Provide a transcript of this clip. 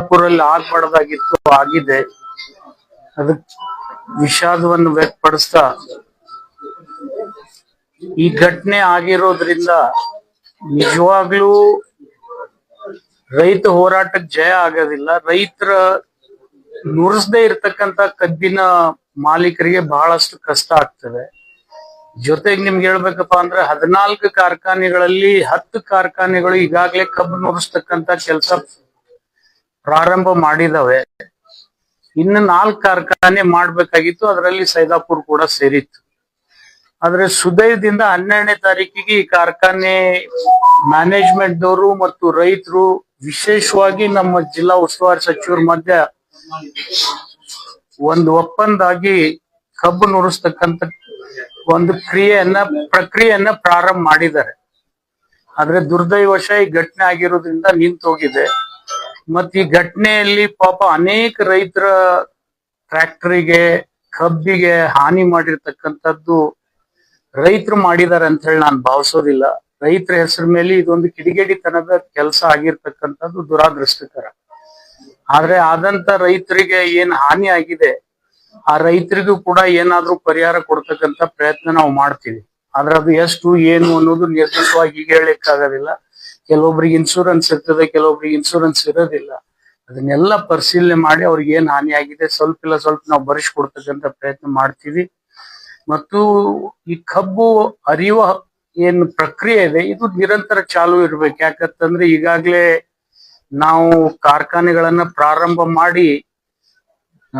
ಸೈದಾಪುರಲ್ಲಿ ಆಗ್ಬಾರ್ದಾಗಿತ್ತು ಆಗಿದೆ. ಅದಕ್ ವಿಷಾದವನ್ನು ವ್ಯಕ್ತಪಡಿಸ್ತಾ, ಈ ಘಟನೆ ಆಗಿರೋದ್ರಿಂದ ನಿಜವಾಗ್ಲೂ ರೈತ ಹೋರಾಟಕ್ಕೆ ಜಯ ಆಗೋದಿಲ್ಲ. ರೈತರ ನುರಿಸದೇ ಇರ್ತಕ್ಕಂತ ಕಬ್ಬಿನ ಮಾಲೀಕರಿಗೆ ಬಹಳಷ್ಟು ಕಷ್ಟ ಆಗ್ತದೆ. ಜೊತೆಗೆ ನಿಮ್ಗೆ ಹೇಳ್ಬೇಕಪ್ಪ ಅಂದ್ರೆ ಹದಿನಾಲ್ಕು ಕಾರ್ಖಾನೆಗಳಲ್ಲಿ ಹತ್ತು ಕಾರ್ಖಾನೆಗಳು ಈಗಾಗಲೇ ಕಬ್ಬು ನುರಿಸ್ತಕ್ಕಂತ ಕೆಲಸ ಪ್ರಾರಂಭ ಮಾಡಿದವೆ. ಇನ್ನು ನಾಲ್ಕು ಕಾರ್ಖಾನೆ ಮಾಡ್ಬೇಕಾಗಿತ್ತು, ಅದರಲ್ಲಿ ಸೈದಾಪುರ್ ಕೂಡ ಸೇರಿತ್ತು. ಆದ್ರೆ ಸುದೈವದಿಂದ ಹನ್ನೆರಡನೇ ತಾರೀಕಿಗೆ ಈ ಕಾರ್ಖಾನೆ ಮ್ಯಾನೇಜ್ಮೆಂಟ್ ದವರು ಮತ್ತು ರೈತರು ವಿಶೇಷವಾಗಿ ನಮ್ಮ ಜಿಲ್ಲಾ ಉಸ್ತುವಾರಿ ಸಚಿವರ ಮಧ್ಯ ಒಂದು ಒಪ್ಪಂದ ಆಗಿ ಕಬ್ಬು ನುರಿಸ್ತಕ್ಕಂಥ ಒಂದು ಕ್ರಿಯೆಯನ್ನ, ಪ್ರಕ್ರಿಯೆಯನ್ನ ಪ್ರಾರಂಭ ಮಾಡಿದ್ದಾರೆ. ಆದ್ರೆ ದುರ್ದೈವಶ ಈ ಘಟನೆ ಆಗಿರೋದ್ರಿಂದ ನಿಂತು ಹೋಗಿದೆ ಮತ್ ಈ ಘಟನೆಯಲ್ಲಿ ಪಾಪ ಅನೇಕ ರೈತರ ಟ್ರ್ಯಾಕ್ಟರಿಗೆ ಕಬ್ಬಿಗೆ ಹಾನಿ ಮಾಡಿರ್ತಕ್ಕಂಥದ್ದು ರೈತರು ಮಾಡಿದ್ದಾರೆ ಅಂತ ಹೇಳಿ ನಾನು ಭಾವಿಸೋದಿಲ್ಲ. ರೈತರ ಹೆಸರ ಮೇಲೆ ಇದೊಂದು ಕಿಡಿಗೇಡಿತನದ ಕೆಲಸ ಆಗಿರ್ತಕ್ಕಂಥದ್ದು ದುರಾದೃಷ್ಟಕರ. ಆದ್ರೆ ಆದಂತ ರೈತರಿಗೆ ಏನ್ ಹಾನಿ ಆಗಿದೆ, ಆ ರೈತರಿಗೂ ಕೂಡ ಏನಾದ್ರೂ ಪರಿಹಾರ ಕೊಡ್ತಕ್ಕಂತ ಪ್ರಯತ್ನ ನಾವು ಮಾಡ್ತೀವಿ. ಆದ್ರೆ ಅದು ಎಷ್ಟು, ಏನು ಅನ್ನೋದು ನಿರ್ದಿಷ್ಟವಾಗಿ ಈಗ ಹೇಳಕ್ಕಾಗೋದಿಲ್ಲ. ಕೆಲವೊಬ್ರಿಗೆ ಇನ್ಶೂರೆನ್ಸ್ ಇರ್ತದೆ, ಕೆಲವೊಬ್ರಿಗೆ ಇನ್ಶೂರೆನ್ಸ್ ಇರೋದಿಲ್ಲ. ಅದನ್ನೆಲ್ಲ ಪರಿಶೀಲನೆ ಮಾಡಿ ಅವ್ರಿಗೆ ಏನ್ ಹಾನಿ ಆಗಿದೆ, ಸ್ವಲ್ಪ ಇಲ್ಲ ಸ್ವಲ್ಪ ನಾವು ಕೊಡ್ತಕ್ಕಂತ ಪ್ರಯತ್ನ ಮಾಡ್ತೀವಿ. ಮತ್ತು ಈ ಕಬ್ಬು ಅರಿಯುವ ಏನು ಪ್ರಕ್ರಿಯೆ ಇದೆ, ಇದು ನಿರಂತರ ಚಾಲು ಇರ್ಬೇಕು. ಯಾಕಂತಂದ್ರೆ ಈಗಾಗ್ಲೇ ನಾವು ಕಾರ್ಖಾನೆಗಳನ್ನ ಪ್ರಾರಂಭ ಮಾಡಿ